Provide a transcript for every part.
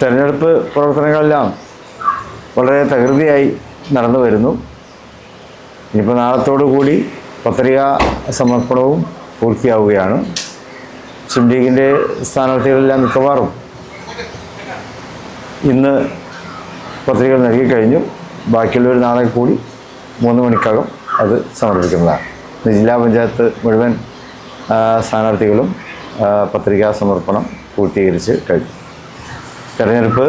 തെരഞ്ഞെടുപ്പ് പ്രവർത്തനങ്ങളെല്ലാം വളരെ തകൃതിയായി നടന്നു വരുന്നു. ഇനിയിപ്പോൾ നാളത്തോടു കൂടി പത്രിക സമർപ്പണവും പൂർത്തിയാവുകയാണ്. മുസ്ലിം ലീഗിന്റെ സ്ഥാനാർത്ഥികളെല്ലാം മിക്കവാറും ഇന്ന് പത്രികകൾ നൽകിക്കഴിഞ്ഞു ബാക്കിയുള്ളവർ നാളെ കൂടി മൂന്ന് മണിക്കകം അത് സമർപ്പിക്കുന്നതാണ്. ജില്ലാ പഞ്ചായത്ത് മുഴുവൻ സ്ഥാനാർത്ഥികളും പത്രികാ സമർപ്പണം പൂർത്തീകരിച്ച് കഴിഞ്ഞു. തെരഞ്ഞെടുപ്പ്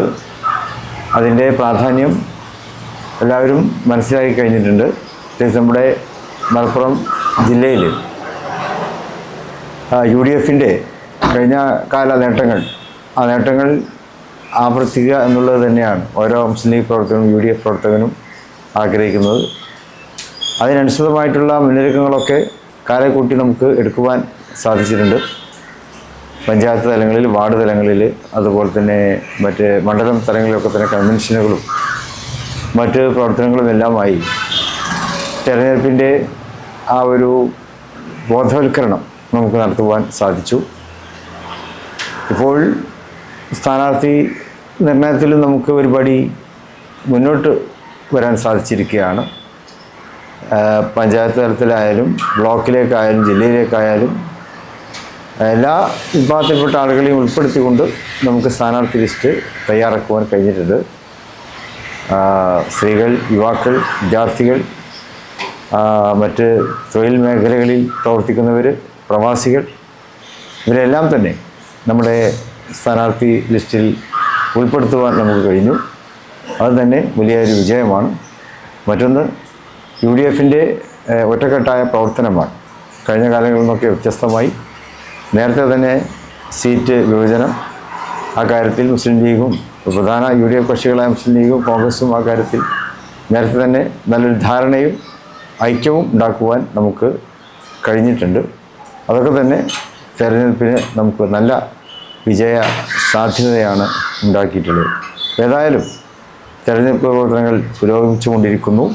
അതിന്റെ പ്രാധാന്യം എല്ലാവരും മനസ്സിലാക്കി കഴിഞ്ഞിട്ടുണ്ട്. പ്രത്യേകിച്ച് നമ്മുടെ മലപ്പുറം ജില്ലയിൽ യു ഡി എഫിന്റെ കഴിഞ്ഞ കാല നേട്ടങ്ങൾ. ആ നേട്ടങ്ങൾ ആവർത്തിക്കുക എന്നുള്ളത് തന്നെയാണ് ഓരോ മുസ്ലിം ലീഗ് പ്രവർത്തകനും യു ഡി എഫ് പ്രവർത്തകനും ആഗ്രഹിക്കുന്നത്. അതിനനുസൃതമായിട്ടുള്ള മുന്നൊരുക്കങ്ങളൊക്കെ കാലക്കൂട്ടി നമുക്ക് എടുക്കുവാൻ സാധിച്ചിട്ടുണ്ട്. പഞ്ചായത്ത് തലങ്ങളിൽ വാർഡ് തലങ്ങളിൽ അതുപോലെ തന്നെ മറ്റ് മണ്ഡലം തലങ്ങളിലൊക്കെ തന്നെ കൺവെൻഷനുകളും മറ്റ് പ്രവർത്തനങ്ങളും എല്ലാമായി തെരഞ്ഞെടുപ്പിന്റെ ആ ഒരു ബോധവൽക്കരണം നമുക്ക് നടത്തുവാൻ സാധിച്ചു. ഇപ്പോൾ സ്ഥാനാർത്ഥി നിർണയത്തിൽ നമുക്ക് ഒരുപടി മുന്നോട്ട് വരാൻ സാധിച്ചിരിക്കുകയാണ്. പഞ്ചായത്ത് തലത്തിലായാലും ബ്ലോക്കിലേക്കായാലും ജില്ലയിലേക്കായാലും എല്ലാ വിഭാഗത്തിൽപ്പെട്ട ആളുകളെയും ഉൾപ്പെടുത്തിക്കൊണ്ട് നമുക്ക് സ്ഥാനാർത്ഥി ലിസ്റ്റ് തയ്യാറാക്കുവാൻ കഴിഞ്ഞിട്ടുണ്ട്. സ്ത്രീകൾ യുവാക്കൾ വിദ്യാർത്ഥികൾ മറ്റ് തൊഴിൽ മേഖലകളിൽ പ്രവർത്തിക്കുന്നവർ പ്രവാസികൾ ഇവരെല്ലാം തന്നെ നമ്മുടെ സ്ഥാനാർത്ഥി ലിസ്റ്റിൽ ഉൾപ്പെടുത്തുവാൻ നമുക്ക് കഴിഞ്ഞു. അത് തന്നെ വലിയൊരു വിജയമാണ്. മറ്റൊന്ന് യു ഡി എഫിന്റെ ഒറ്റക്കെട്ടായ പ്രവർത്തനമാണ്. കഴിഞ്ഞ കാലങ്ങളിൽ നിന്നൊക്കെ വ്യത്യസ്തമായി നേരത്തെ തന്നെ സീറ്റ് വിഭജനം ആ കാര്യത്തിൽ മുസ്ലിം ലീഗും പ്രധാന യു ഡി എഫ് കക്ഷികളായ മുസ്ലിം ലീഗും കോൺഗ്രസും ആ കാര്യത്തിൽ നേരത്തെ തന്നെ നല്ലൊരു ധാരണയും ഐക്യവും ഉണ്ടാക്കുവാൻ നമുക്ക് കഴിഞ്ഞിട്ടുണ്ട്. അതൊക്കെ തന്നെ തെരഞ്ഞെടുപ്പിന് നമുക്ക് നല്ല വിജയ സാധ്യതയാണ് ഉണ്ടാക്കിയിട്ടുള്ളത്. ഏതായാലും തെരഞ്ഞെടുപ്പ് പ്രവർത്തനങ്ങൾ പുരോഗമിച്ചുകൊണ്ടിരിക്കുന്നു.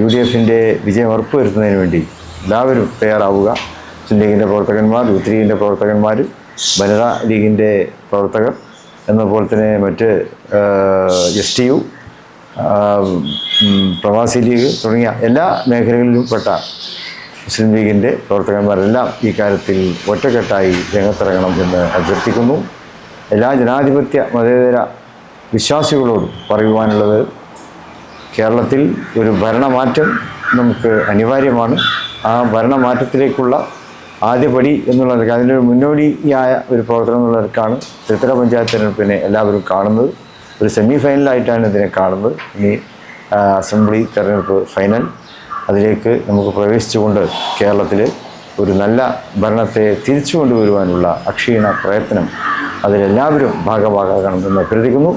യു ഡി എഫിന്റെ വിജയം ഉറപ്പുവരുത്തുന്നതിന് വേണ്ടി എല്ലാവരും തയ്യാറാവുക. മുസ്ലിം ലീഗിന്റെ പ്രവർത്തകന്മാർ യൂത്ത് ലീഗിന്റെ പ്രവർത്തകന്മാർ വനിതാ ലീഗിന്റെ പ്രവർത്തകർ എന്നപോലെ തന്നെ മറ്റ് S T U Pravasi League തുടങ്ങിയ എല്ലാ മേഖലകളിലും പെട്ട മുസ്ലിം ലീഗിന്റെ പ്രവർത്തകന്മാരെല്ലാം ഈ കാര്യത്തിൽ ഒറ്റക്കെട്ടായി രംഗത്തിറങ്ങണം എന്ന് അഭ്യർത്ഥിക്കുന്നു. എല്ലാ ജനാധിപത്യ മതേതര വിശ്വാസികളോടും പറയുവാനുള്ളത് കേരളത്തിൽ ഒരു ഭരണമാറ്റം നമുക്ക് അനിവാര്യമാണ്. ആ ഭരണമാറ്റത്തിലേക്കുള്ള ആദ്യപടി എന്നുള്ളവർക്ക് അതിന്റെ ഒരു മുന്നോടിയായ ഒരു പ്രവർത്തനം എന്നുള്ളവർക്കാണ് ചിത്ര പഞ്ചായത്ത് തിരഞ്ഞെടുപ്പിനെ എല്ലാവരും കാണുന്നത്. ഒരു സെമി ഫൈനലായിട്ടാണ് ഇതിനെ കാണുന്നത്. ഇനി അസംബ്ലി തെരഞ്ഞെടുപ്പ് ഫൈനൽ അതിലേക്ക് നമുക്ക് പ്രവേശിച്ചുകൊണ്ട് കേരളത്തിൽ ഒരു നല്ല ഭരണത്തെ തിരിച്ചു കൊണ്ടുവരുവാനുള്ള അക്ഷീണ പ്രയത്നം അതിലെല്ലാവരും ഭാഗഭാഗമാകണമെന്ന് അഭ്യർത്ഥിക്കുന്നു.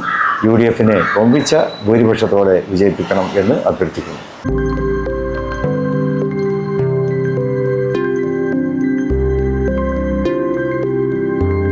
യു ഡി എഫിനെ ഒമ്പിച്ച ഭൂരിപക്ഷത്തോടെ വിജയിപ്പിക്കണം എന്ന് അഭ്യർത്ഥിക്കുന്നു.